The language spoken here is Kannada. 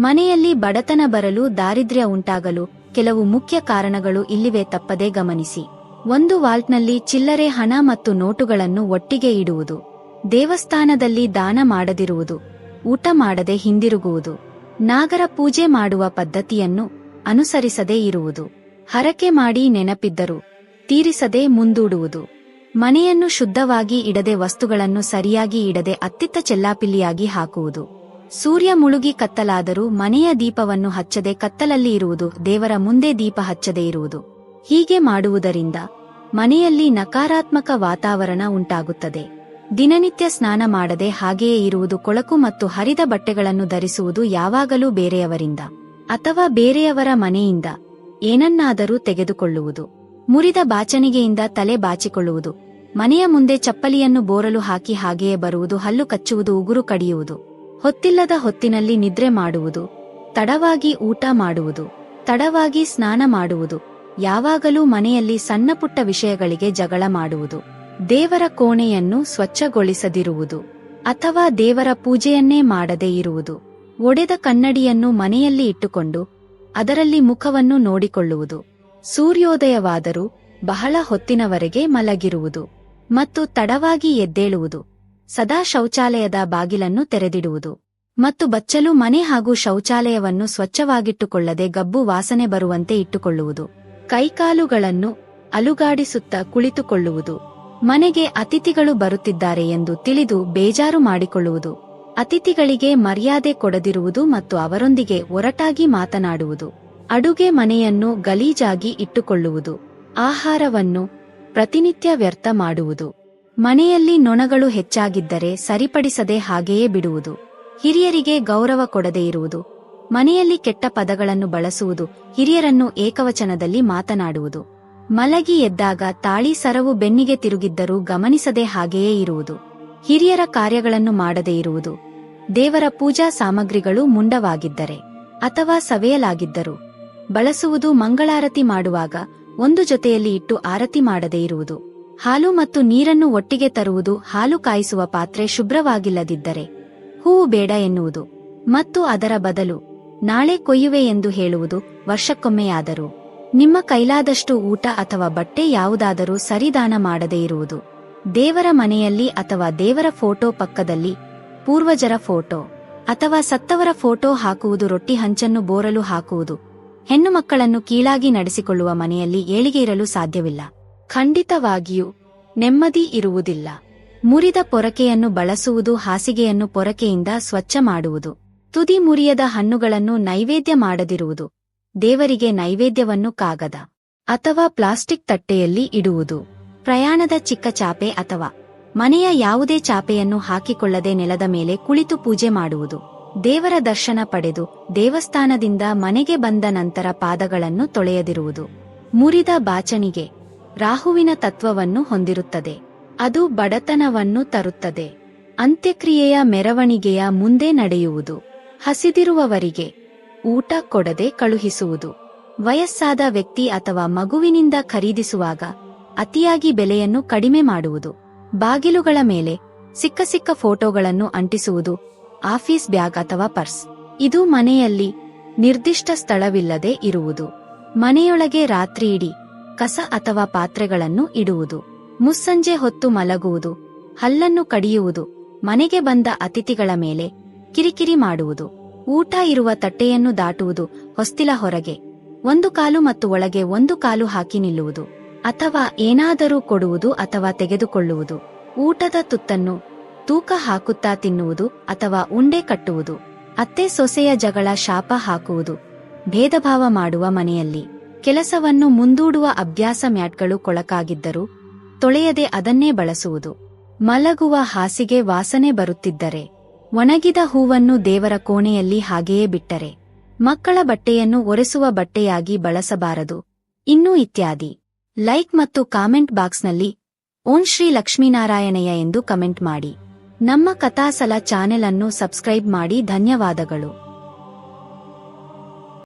ಮನೆಯಲ್ಲಿ ಬಡತನ ಬರಲು ದಾರಿದ್ರ್ಯ ಉಂಟಾಗಲು ಕೆಲವು ಮುಖ್ಯ ಕಾರಣಗಳು ಇಲ್ಲಿವೆ ತಪ್ಪದೇ ಗಮನಿಸಿ. ಒಂದು ವಾಲ್ಟ್ನಲ್ಲಿ ಚಿಲ್ಲರೆ ಹಣ ಮತ್ತು ನೋಟುಗಳನ್ನು ಒಟ್ಟಿಗೆ ಇಡುವುದು. ದೇವಸ್ಥಾನದಲ್ಲಿ ದಾನ ಮಾಡದಿರುವುದು. ಊಟ ಮಾಡದೆ ಹಿಂದಿರುಗುವುದು. ನಾಗರ ಪೂಜೆ ಮಾಡುವ ಪದ್ಧತಿಯನ್ನು ಅನುಸರಿಸದೇ ಇರುವುದು. ಹರಕೆ ಮಾಡಿ ನೆನಪಿದ್ದರು ತೀರಿಸದೆ ಮುಂದೂಡುವುದು. ಮನೆಯನ್ನು ಶುದ್ಧವಾಗಿ ಇಡದೆ ವಸ್ತುಗಳನ್ನು ಸರಿಯಾಗಿ ಇಡದೆ ಅತ್ತಿತ್ತ ಚೆಲ್ಲಾಪಿಲ್ಲಿಯಾಗಿ ಹಾಕುವುದು. ಸೂರ್ಯ ಮುಳುಗಿ ಕತ್ತಲಾದರೂ ಮನೆಯ ದೀಪವನ್ನು ಹಚ್ಚದೆ ಕತ್ತಲಲ್ಲಿ ಇರುವುದು ದೇವರ ಮುಂದೆ ದೀಪ ಹಚ್ಚದೇ ಇರುವುದು. ಹೀಗೆ ಮಾಡುವುದರಿಂದ ಮನೆಯಲ್ಲಿ ನಕಾರಾತ್ಮಕ ವಾತಾವರಣ ಉಂಟಾಗುತ್ತದೆ. ದಿನನಿತ್ಯ ಸ್ನಾನ ಮಾಡದೆ ಹಾಗೆಯೇ ಇರುವುದು ಕೊಳಕು ಮತ್ತು ಹರಿದ ಬಟ್ಟೆಗಳನ್ನು ಧರಿಸುವುದು ಯಾವಾಗಲೂ ಬೇರೆಯವರಿಂದ ಅಥವಾ ಬೇರೆಯವರ ಮನೆಯಿಂದ ಏನನ್ನಾದರೂ ತೆಗೆದುಕೊಳ್ಳುವುದು. ಮುರಿದ ಬಾಚಣಿಗೆಯಿಂದ ತಲೆ ಬಾಚಿಕೊಳ್ಳುವುದು. ಮನೆಯ ಮುಂದೆ ಚಪ್ಪಲಿಯನ್ನು ಬೋರಲು ಹಾಕಿ ಹಾಗೆಯೇ ಬರುವುದು, ಹಲ್ಲು ಕಚ್ಚುವುದು, ಉಗುರು ಕಡಿಯುವುದು. ಹೊತ್ತಿಲ್ಲದ ಹೊತ್ತಿನಲ್ಲಿ ನಿದ್ರೆ ಮಾಡುವುದು, ತಡವಾಗಿ ಊಟ ಮಾಡುವುದು, ತಡವಾಗಿ ಸ್ನಾನ ಮಾಡುವುದು, ಯಾವಾಗಲೂ ಮನೆಯಲ್ಲಿ ಸಣ್ಣಪುಟ್ಟ ವಿಷಯಗಳಿಗೆ ಜಗಳ ಮಾಡುವುದು, ದೇವರ ಕೋಣೆಯನ್ನು ಸ್ವಚ್ಛಗೊಳಿಸದಿರುವುದು ಅಥವಾ ದೇವರ ಪೂಜೆಯನ್ನೇ ಮಾಡದೇ ಇರುವುದು, ಒಡೆದ ಕನ್ನಡಿಯನ್ನು ಮನೆಯಲ್ಲಿ ಇಟ್ಟುಕೊಂಡು ಅದರಲ್ಲಿ ಮುಖವನ್ನು ನೋಡಿಕೊಳ್ಳುವುದು, ಸೂರ್ಯೋದಯವಾದರೂ ಬಹಳ ಹೊತ್ತಿನವರೆಗೆ ಮಲಗಿರುವುದು ಮತ್ತು ತಡವಾಗಿ ಎದ್ದೇಳುವುದು. ಸದಾ ಶೌಚಾಲಯದ ಬಾಗಿಲನ್ನು ತೆರೆದಿಡುವುದು. ಮತ್ತು ಬಚ್ಚಲು ಮನೆ ಹಾಗೂ ಶೌಚಾಲಯವನ್ನು ಸ್ವಚ್ಛವಾಗಿಟ್ಟುಕೊಳ್ಳದೆ ಗಬ್ಬು ವಾಸನೆ ಬರುವಂತೆ ಇಟ್ಟುಕೊಳ್ಳುವುದು. ಕೈಕಾಲುಗಳನ್ನು ಅಲುಗಾಡಿಸುತ್ತಾ ಕುಳಿತುಕೊಳ್ಳುವುದು. ಮನೆಗೆ ಅತಿಥಿಗಳು ಬರುತ್ತಿದ್ದಾರೆ ಎಂದು ತಿಳಿದು ಬೇಜಾರು ಮಾಡಿಕೊಳ್ಳುವುದು. ಅತಿಥಿಗಳಿಗೆ ಮರ್ಯಾದೆ ಕೊಡದಿರುವುದು ಮತ್ತು ಅವರೊಂದಿಗೆ ಒರಟಾಗಿ ಮಾತನಾಡುವುದು. ಅಡುಗೆ ಮನೆಯನ್ನು ಗಲೀಜಾಗಿ ಇಟ್ಟುಕೊಳ್ಳುವುದು. ಆಹಾರವನ್ನು ಪ್ರತಿನಿತ್ಯ ವ್ಯರ್ಥ ಮಾಡುವುದು. ಮನೆಯಲ್ಲಿ ನೊಣಗಳು ಹೆಚ್ಚಾಗಿದ್ದರೆ ಸರಿಪಡಿಸದೆ ಹಾಗೆಯೇ ಬಿಡುವುದು. ಹಿರಿಯರಿಗೆ ಗೌರವ ಕೊಡದೇ ಇರುವುದು. ಮನೆಯಲ್ಲಿ ಕೆಟ್ಟ ಪದಗಳನ್ನು ಬಳಸುವುದು, ಹಿರಿಯರನ್ನು ಏಕವಚನದಲ್ಲಿ ಮಾತನಾಡುವುದು. ಮಲಗಿ ಎದ್ದಾಗ ತಾಳಿ ಸರವು ಬೆನ್ನಿಗೆ ತಿರುಗಿದ್ದರೂ ಗಮನಿಸದೆ ಹಾಗೆಯೇ ಇರುವುದು. ಹಿರಿಯರ ಕಾರ್ಯಗಳನ್ನು ಮಾಡದೇ ಇರುವುದು. ದೇವರ ಪೂಜಾ ಸಾಮಗ್ರಿಗಳು ಮುಂಡವಾಗಿದ್ದರೆ ಅಥವಾ ಸವೆಯಲಾಗಿದ್ದರು ಬಳಸುವುದು ಮಂಗಳಾರತಿ ಮಾಡುವಾಗ ಒಂದು ಜೊತೆಯಲ್ಲಿ ಇಟ್ಟು ಆರತಿ ಮಾಡದೇ ಇರುವುದು. ಹಾಲು ಮತ್ತು ನೀರನ್ನು ಒಟ್ಟಿಗೆ ತರುವುದು ಹಾಲು ಕಾಯಿಸುವ ಪಾತ್ರೆ ಶುಭ್ರವಾಗಿಲ್ಲದಿದ್ದರೆ ಹೂವು ಬೇಡ ಎನ್ನುವುದು. ಮತ್ತು ಅದರ ಬದಲು, ನಾಳೆ ಕೊಯ್ಯುವೆ ಎಂದು ಹೇಳುವುದು ವರ್ಷಕ್ಕೊಮ್ಮೆಯಾದರೂ, ನಿಮ್ಮ ಕೈಲಾದಷ್ಟು ಊಟ ಅಥವಾ ಬಟ್ಟೆ ಯಾವುದಾದರೂ ಸರಿದಾನ ಮಾಡದೇ ಇರುವುದು. ದೇವರ ಮನೆಯಲ್ಲಿ ಅಥವಾ ದೇವರ ಫೋಟೋ ಪಕ್ಕದಲ್ಲಿ, ಪೂರ್ವಜರ ಫೋಟೋ ಅಥವಾ ಸತ್ತವರ ಫೋಟೋ ಹಾಕುವುದು ರೊಟ್ಟಿ ಹಂಚನ್ನು ಬೋರಲು ಹಾಕುವುದು. ಹೆಣ್ಣುಮಕ್ಕಳನ್ನು ಕೀಳಾಗಿ ನಡೆಸಿಕೊಳ್ಳುವ ಮನೆಯಲ್ಲಿ ಏಳಿಗೆ ಇರಲು ಸಾಧ್ಯವಿಲ್ಲ. ಖಂಡಿತವಾಗಿಯೂ ನೆಮ್ಮದಿ ಇರುವುದಿಲ್ಲ. ಮುರಿದ ಪೊರಕೆಯನ್ನು ಬಳಸುವುದು ಹಾಸಿಗೆಯನ್ನು ಪೊರಕೆಯಿಂದ ಸ್ವಚ್ಛ ಮಾಡುವುದು. ತುದಿ ಮುರಿಯದ ಹಣ್ಣುಗಳನ್ನು ನೈವೇದ್ಯ ಮಾಡದಿರುವುದು. ದೇವರಿಗೆ ನೈವೇದ್ಯವನ್ನು ಕಾಗದ ಅಥವಾ ಪ್ಲಾಸ್ಟಿಕ್ ತಟ್ಟೆಯಲ್ಲಿ ಇಡುವುದು. ಪ್ರಯಾಣದ ಚಿಕ್ಕ ಚಾಪೆ ಅಥವಾ ಮನೆಯ ಯಾವುದೇ ಚಾಪೆಯನ್ನು ಹಾಕಿಕೊಳ್ಳದೆ ನೆಲದ ಮೇಲೆ ಕುಳಿತು ಪೂಜೆ ಮಾಡುವುದು. ದೇವರ ದರ್ಶನ ಪಡೆದು ದೇವಸ್ಥಾನದಿಂದ ಮನೆಗೆ ಬಂದ ನಂತರ ಪಾದಗಳನ್ನು ತೊಳೆಯದಿರುವುದು. ಮುರಿದ ಬಾಚಣಿಗೆ ರಾಹುವಿನ ತತ್ವವನ್ನು ಹೊಂದಿರುತ್ತದೆ. ಅದು ಬಡತನವನ್ನು ತರುತ್ತದೆ. ಅಂತ್ಯಕ್ರಿಯೆಯ ಮೆರವಣಿಗೆಯ ಮುಂದೆ ನಡೆಯುವುದು. ಹಸಿದಿರುವವರಿಗೆ ಊಟ ಕೊಡದೆ ಕಳುಹಿಸುವುದು. ವಯಸ್ಸಾದ ವ್ಯಕ್ತಿ ಅಥವಾ ಮಗುವಿನಿಂದ ಖರೀದಿಸುವಾಗ ಅತಿಯಾಗಿ ಬೆಲೆಯನ್ನು ಕಡಿಮೆ ಮಾಡುವುದು. ಬಾಗಿಲುಗಳ ಮೇಲೆ ಸಿಕ್ಕ ಸಿಕ್ಕ ಫೋಟೋಗಳನ್ನು ಅಂಟಿಸುವುದು. ಆಫೀಸ್ ಬ್ಯಾಗ್ ಅಥವಾ ಪರ್ಸ್. ಇದು ಮನೆಯಲ್ಲಿ ನಿರ್ದಿಷ್ಟ ಸ್ಥಳವಿಲ್ಲದೆ ಇರುವುದು. ಮನೆಯೊಳಗೆ ರಾತ್ರಿಯಿಡೀ ಕಸ ಅಥವಾ ಪಾತ್ರೆಗಳನ್ನು ಇಡುವುದು. ಮುಸ್ಸಂಜೆ ಹೊತ್ತು ಮಲಗುವುದು. ಹಲ್ಲನ್ನು ಕಡಿಯುವುದು. ಮನೆಗೆ ಬಂದ ಅತಿಥಿಗಳ ಮೇಲೆ ಕಿರಿಕಿರಿ ಮಾಡುವುದು. ಊಟ ಇರುವ ತಟ್ಟೆಯನ್ನು ದಾಟುವುದು ಹೊಸ್ತಿಲ ಹೊರಗೆ. ಒಂದು ಕಾಲು ಮತ್ತು ಒಳಗೆ ಒಂದು ಕಾಲು ಹಾಕಿ ನಿಲ್ಲುವುದು. ಅಥವಾ ಏನಾದರೂ ಕೊಡುವುದು ಅಥವಾ ತೆಗೆದುಕೊಳ್ಳುವುದು. ಊಟದ ತುತ್ತನ್ನು ತೂಕ ಹಾಕುತ್ತಾ ತಿನ್ನುವುದು ಅಥವಾ ಉಂಡೆ ಕಟ್ಟುವುದು. ಅತ್ತೆ ಸೊಸೆಯ ಜಗಳ ಶಾಪ ಹಾಕುವುದು. ಭೇದಭಾವ ಮಾಡುವ ಮನೆಯಲ್ಲಿ. ಕೆಲಸವನ್ನು ಮುಂದೂಡುವ ಅಭ್ಯಾಸ ಮ್ಯಾಟ್ಗಳು ಕೊಳಕಾಗಿದ್ದರೂ ತೊಳೆಯದೆ ಅದನ್ನೇ ಬಳಸುವುದು. ಮಲಗುವ ಹಾಸಿಗೆ ವಾಸನೆ ಬರುತ್ತಿದ್ದರೆ, ಒಣಗಿದ ಹೂವನ್ನು ದೇವರ ಕೋಣೆಯಲ್ಲಿ ಹಾಗೆಯೇ ಬಿಟ್ಟರೆ, ಮಕ್ಕಳ ಬಟ್ಟೆಯನ್ನು ಒರೆಸುವ ಬಟ್ಟೆಯಾಗಿ ಬಳಸಬಾರದು. ಇನ್ನೂ ಇತ್ಯಾದಿ. ಲೈಕ್ ಮತ್ತು ಕಾಮೆಂಟ್ ಬಾಕ್ಸ್ನಲ್ಲಿ, ಓಂ ಶ್ರೀ ಲಕ್ಷ್ಮೀನಾರಾಯಣಯ್ಯ ಎಂದು ಕಮೆಂಟ್ ಮಾಡಿ. ನಮ್ಮ ಕಥಾಸಲ ಚಾನೆಲ್ ಅನ್ನು ಸಬ್ಸ್ಕ್ರೈಬ್ ಮಾಡಿ ಧನ್ಯವಾದಗಳು.